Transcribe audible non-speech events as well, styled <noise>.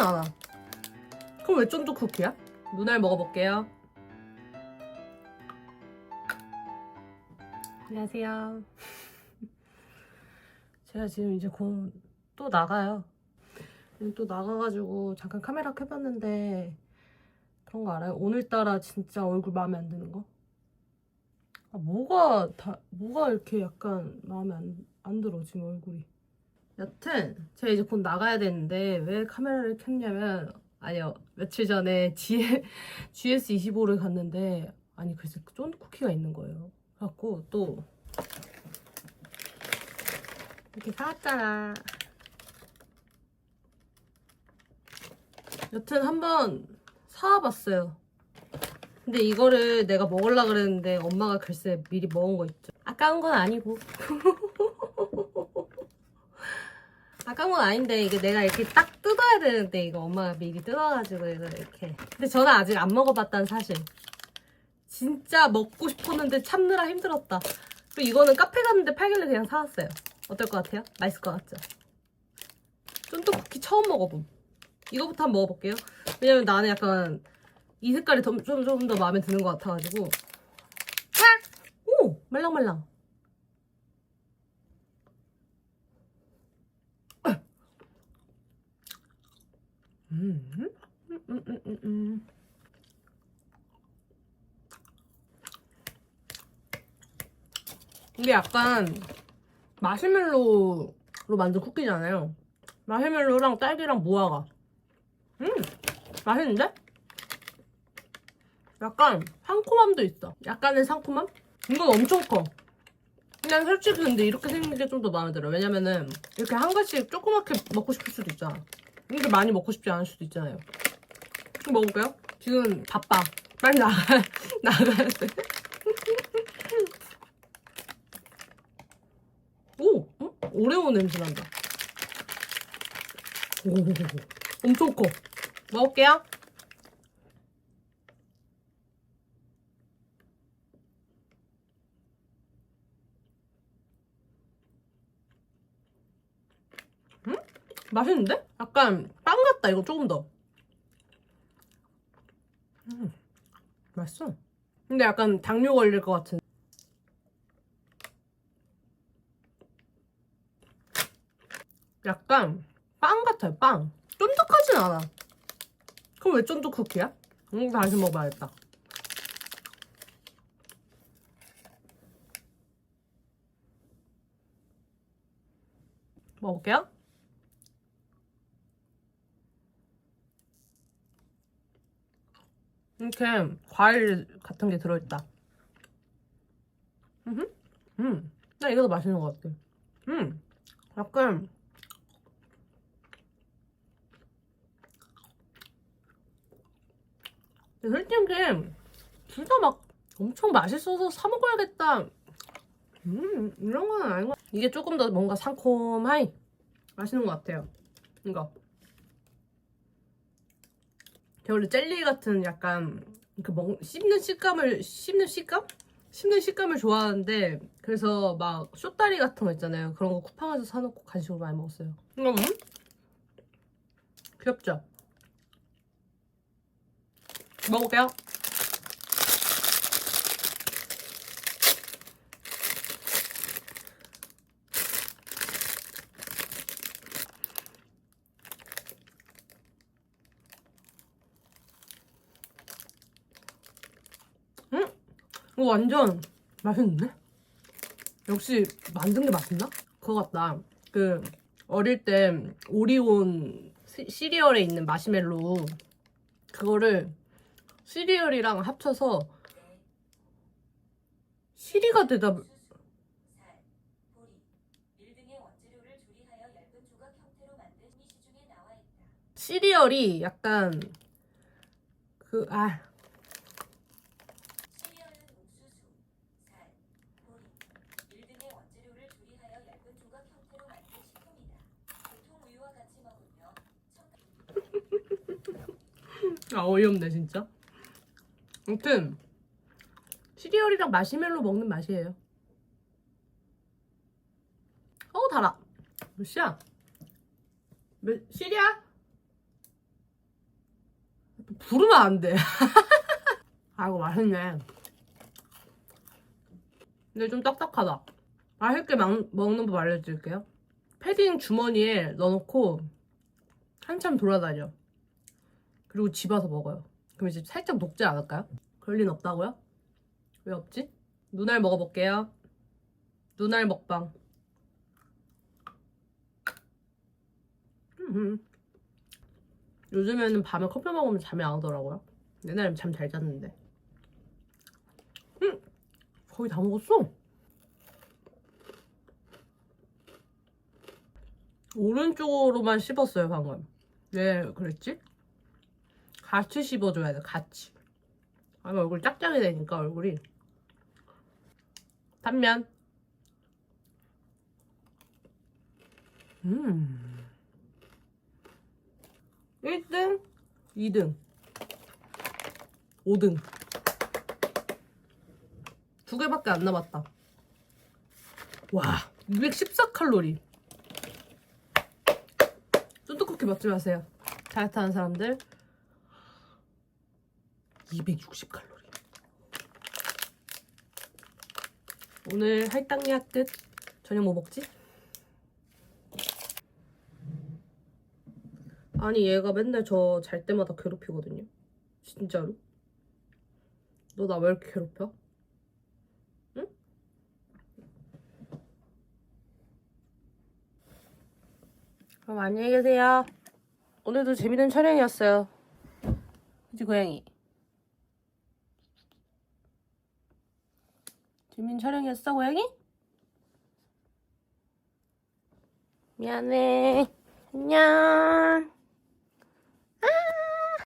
쫀득하진 않아. 그럼 왜 쫀득 쿠키야? 눈알 먹어볼게요. 안녕하세요. <laughs> 제가 지금 이제 곧 또 나가요. 또 나가가지고 잠깐 카메라 켜봤는데 그런 거 알아요? 오늘따라 진짜 얼굴 마음에 안 드는 거? 아, 뭐가 다 뭐가 이렇게 약간 마음에 안, 안 들어 지금 얼굴이. 여튼 제가 이제 곧 나가야 되는데 왜 카메라를 켰냐면 아니요 며칠 전에 G, <laughs> GS25를 갔는데 아니 글쎄 쫀 쿠키가 있는 거예요. 그래갖고 또 이렇게 사왔잖아. 여튼 한번 사와봤어요. 근데 이거를 내가 먹으려 그랬는데 엄마가 글쎄 미리 먹은 거 있죠. 아까운 건 아니고. <laughs> 아까운 건 아닌데 이게 내가 이렇게 딱 뜯어야 되는데 이거 엄마가 미리 뜯어가지고 이거 이렇게. 근데 저는 아직 안 먹어봤다는 사실. 진짜 먹고 싶었는데 참느라 힘들었다. 그리고 이거는 카페 갔는데 팔길래 그냥 사왔어요. 어떨 것 같아요? 맛있을 것 같죠? 쫀득 쿠키 처음 먹어봄. 이거부터 한번 먹어볼게요. 왜냐면 나는 약간 이 색깔이 좀좀더 마음에 드는 것 같아가지고. 오 말랑말랑. 음, 음, 음, 음, 음, 음. 이게 약간 마시멜로로 만든 쿠키잖아요. 마시멜로랑 딸기랑 무화과. 음, 맛있는데? 약간 상콤함도 있어. 약간의 상콤함? 이건 엄청 커. 그냥 솔직히 근데 이렇게 생긴 게 좀 더 마음에 들어. 왜냐면은 이렇게 한 가지씩 조그맣게 먹고 싶을 수도 있잖아. 이렇게 많이 먹고 싶지 않을 수도 있잖아요. 좀 먹을까요? 지금 바빠. 빨리 나가, 나가야 돼. <laughs> <laughs> 오! 어? 오레오 냄새 난다. 오, 엄청 커. 먹을게요. 음? 맛있는데? 약간 빵 같다. 이거 조금 더. 음, 맛있어. 근데 약간 당뇨 걸릴 것 같은. 약간 빵 같아요. 빵. 쫀득하진 않아. 그럼 왜 쫀득 쿠키야? 음, 다시 먹어봐야겠다. 먹을게요. 이렇게 과일 같은 게 들어있다. 음, 음, 나 이게 더 맛있는 것 같아. 음, 약간 솔직히 둘다막 엄청 맛있어서 사 먹어야겠다. 음 이런 건 아닌 것 같아. 이게 조금 더 뭔가 상콤하이 맛있는 것 같아요. 이거. 원래 젤리 같은 약간 그 먹, 씹는 식감을 씹는 식감? 씹는 식감을 좋아하는데 그래서 막 쇼다리 같은 거 있잖아요. 그런 거 쿠팡에서 사놓고 간식으로 많이 먹었어요. 음? 귀엽죠? 먹을게요. 이거 완전 맛있는데? 역시 만든 게 맛있나? 그거 같다. 그 어릴 때 오리온 시- 시리얼에 있는 마시멜로 그거를 시리얼이랑 합쳐서 시리가 되다 살, 보리, 밀 등의 원재료를 조리하여 얇은 조각 형태로 만든 미시 중에 나와 있다. 시리얼이 약간 그 아 시리얼은 옥수수, 살, 보리, 밀 등의 원재료를 조리하여 얇은 조각 형태로 만든 식품이다. 보통 우유와 같이 먹으며 첨가 아, 어이없네 진짜. 아무튼 시리얼이랑 마시멜로 먹는 맛이에요. 어우 달아. 몇 시야? 몇 시리야? 부르면 안 돼. <laughs> 아이고 맛있네. 근데 좀 딱딱하다. 맛있게 막- 먹는 법 알려드릴게요. 패딩 주머니에 넣어놓고 한참 돌아다녀. 그리고 집 와서 먹어요. 그럼 이제 살짝 녹지 않을까요? 그럴 린 없다고요? 왜 없지? 눈알 먹어볼게요. 눈알 먹방. 음. 요즘에는 밤에 커피 먹으면 잠이 안 오더라고요. 옛날엔 잠 잘 잤는데. 음! 거의 다 먹었어. 오른쪽으로만 씹었어요, 방금. 왜 그랬지? 같이 씹어줘야 돼, 같이. 아, 얼굴 짝짝이 되니까, 얼굴이. 단면. 음. 1등, 2등, 5등. 두 개밖에 안 남았다. 와, 214칼로리. 쫀득쿠키 먹지 마세요. 다이어트 하는 사람들 260칼로리. 오늘 할당량 끝. 저녁 뭐 먹지? 아니 얘가 맨날 저 잘 때마다 괴롭히거든요. 진짜로. 너 나 왜 이렇게 괴롭혀? 응? 그럼 안녕히 계세요. 오늘도 재밌는 촬영이었어요. 그치 고양이? 재밌는 촬영이었어 고양이? 미안해. 안녕.